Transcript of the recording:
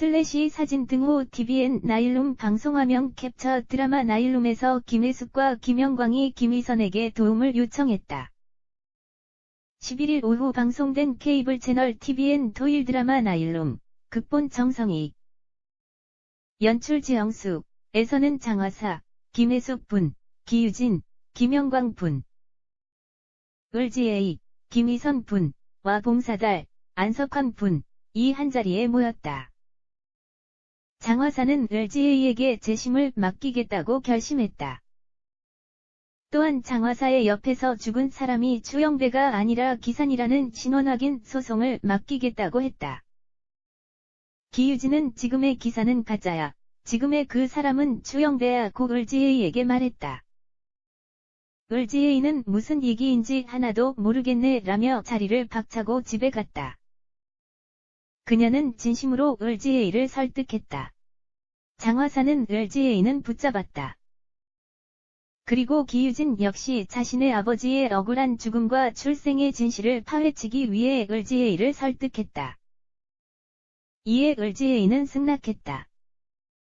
슬래시 사진 등호 TVN 나일룸 방송화면 캡처 드라마 나일룸에서 김혜숙과 김영광이 김희선에게 도움을 요청했다. 11일 오후 방송된 케이블 채널 TVN 토일 드라마 나일룸, 극본 정성희, 연출 지영수, 에서는 장화사, 김혜숙 분, 기유진, 김영광 분, 을지A, 김희선 분, 와 봉사달, 안석환 분, 이 한자리에 모였다. 장화사는 을지A에게 재심을 맡기겠다고 결심했다. 또한 장화사의 옆에서 죽은 사람이 추영배가 아니라 기산이라는 신원 확인 소송을 맡기겠다고 했다. 기유진은 지금의 기사는 가짜야. 지금의 그 사람은 추영배야 고 을지혜에게 말했다. 을지혜는 무슨 얘기인지 하나도 모르겠네 라며 자리를 박차고 집에 갔다. 그녀는 진심으로 을지혜를 설득했다. 장화사는 을지혜는 붙잡았다. 그리고 기유진 역시 자신의 아버지의 억울한 죽음과 출생의 진실을 파헤치기 위해 을지혜를 설득했다. 이에 을지혜는 승낙했다.